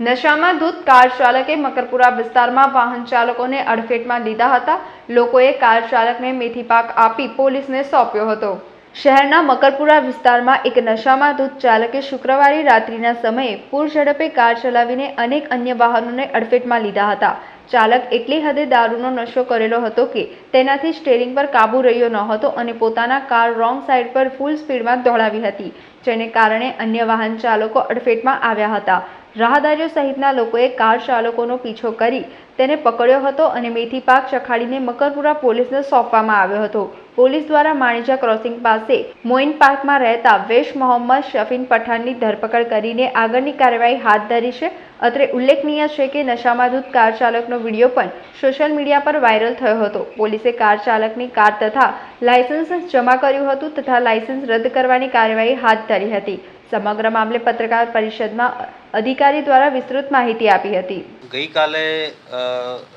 નશામાં ધૂત કાર ચાલકે મકરપુરા વિસ્તારમાં વાહન ચાલકોને અડફેટમાં લીધા હતા. લોકોએ કાર ચાલકને મેથી પાક આપી પોલીસને સોંપ્યો હતો. શહેરના મકરપુરા વિસ્તારમાં એક નશામાં ધૂત ચાલકે શુક્રવારે રાત્રિના સમયે પૂર ઝડપે કાર ચલાવીને અનેક અન્ય વાહનોને અડફેટમાં લીધા હતા. ચાલક એટલી હદે દારૂનો નશો કરેલો હતો કે તેનાથી સ્ટેરિંગ પર કાબુ રહ્યો ન હતો અને પોતાના કાર રોંગ સાઈડ પર ફૂલ સ્પીડમાં દોડાવી હતી, જેને કારણે અન્ય વાહન ચાલકો અડફેટમાં આવ્યા હતા. રાહદારીઓ સહિતના લોકોએ કાર ચાલકોનો પીછો કરી તેને પકડ્યો હતો અને મેથી પાક ચખાડીને મકરપુરા પોલીસને સોંપવામાં આવ્યો હતો. પોલીસ દ્વારા માણીજા ક્રોસિંગ પાસે મોઇન પાર્કમાં રહેતા વેશ મોહમ્મદ શફીન પઠાણની ધરપકડ કરીને આગળની કાર્યવાહી હાથ ધરી છે. અત્રે ઉલ્લેખનીય છે કે નશામાં ધૂત કાર ચાલકનો વીડિયો પણ સોશિયલ મીડિયા પર વાયરલ થયો હતો. પોલીસે કાર ચાલકની કાર તથા લાયસન્સ જમા કર્યું હતું તથા લાયસન્સ રદ કરવાની કાર્યવાહી હાથ ધરી હતી. સમગ્ર મામલે પત્રકાર પરિષદમાં અધિકારી દ્વારા વિસ્તૃત માહિતી આપી હતી. ગઈકાલે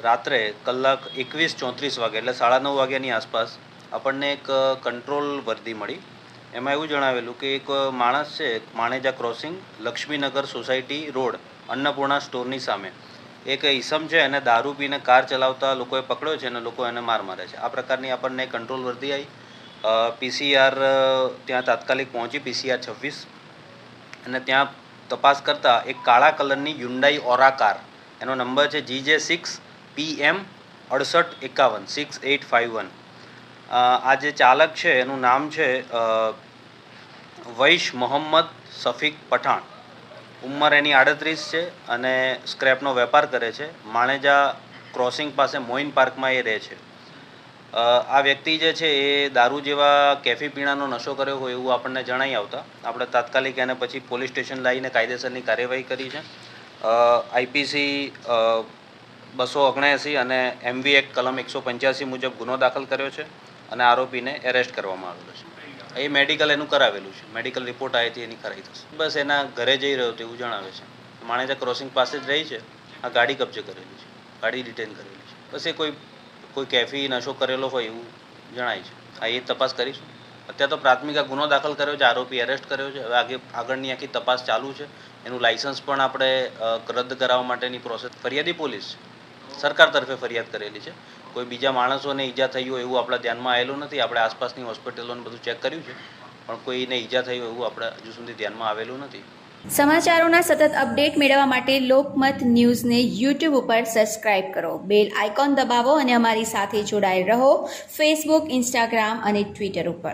રાત્રે કલાક એકવીસ ચોત્રીસ વાગે એટલે સાડા નવ વાગ્યાની આસપાસ આપણને એક કંટ્રોલ વર્દી મળી. એમાં એવું જણાવેલું કે એક માણસ છે Maneja crossing Laxminagar society road, Annapurna સ્ટોરની સામે. એક ઈસમ છે, એને દારૂ પીને કાર ચલાવતા લોકોએ પકડ્યો છે અને લોકો એને માર મારે છે. આ પ્રકારની આપણને કંટ્રોલ વર્દી આવી પીસીઆર ત્યાં તાત્કાલિક પહોંચી પીસીઆર છવ્વીસ. અને ત્યાં તપાસ કરતાં એક કાળા કલરની યુન્ડાઈ ઓરા કાર એનો નંબર છે જી જે સિક્સ પી એમ અડસઠ એકાવન સિક્સ એટ ફાઇવ વન આ જે ચાલક છે, એનું નામ છે વૈશ મોહમ્મદ સફીક પઠાણ. ઉંમર એની આડત્રીસ છે અને સ્ક્રેપનો વેપાર કરે છે. માણેજા ક્રોસિંગ પાસે મોઇન પાર્કમાં એ રહે છે. આ વ્યક્તિ જે છે એ દારૂ જેવા કેફી પીણાનો નશો કર્યો હોય એવું આપણને જણાઈ આવતા. આપણે તાત્કાલિક એને પછી પોલીસ સ્ટેશન લાવીને કાયદેસરની કાર્યવાહી કરી છે. આઈપીસી બસો ઓગણએંસી અને એમવી એક કલમ એકસો પંચ્યાસી મુજબ ગુનો દાખલ કર્યો છે. અને આરોપીને એરેસ્ટ કરવામાં આવેલો છે. એ મેડિકલ એનું કરાવેલું છે. મેડિકલ રિપોર્ટ આવેથી એની કરાવી થશે. બસ એના ઘરે જઈ રહ્યો હતો એવું જણાવે છે. માણેજા ક્રોસિંગ પાસે જ રહી છે. આ ગાડી કબજે કરેલી છે. ગાડી રિટેન કરેલી છે. બસ એ કોઈ કોઈ કેફી નશો કરેલો હોય એવું જણાય છે. આ એ તપાસ કરીશું. અત્યારે તો પ્રાથમિક આ ગુનો દાખલ કર્યો છે. આરોપી એરેસ્ટ કર્યો છે. હવે આગે, આગળની આખી તપાસ ચાલુ છે. એનું લાઇસન્સ પણ આપણે રદ કરાવવા માટેની પ્રોસેસ ફરિયાદી પોલીસ છે. સરકાર તરફે ફરિયાદ કરેલી છે. કોઈ બીજા માણસોને ઈજા થઈ હોય એવું આપણા ધ્યાનમાં આવેલું નથી. આપણે આસપાસની હોસ્પિટલોને બધું ચેક કર્યું છે. પણ કોઈને ઈજા થઈ હોય એવું આપણે હજુ સુધી ધ્યાનમાં આવેલું નથી. સમાચારોના સતત અપડેટ મેળવવા માટે લોકમત ન્યૂઝને યુટ્યુબ ઉપર સબસ્ક્રાઇબ કરો. બેલ આઇકોન દબાવો અને અમારી સાથે જોડાયેલ રહો. ફેસબુક ઇન્સ્ટાગ્રામ અને ટ્વિટર ઉપર.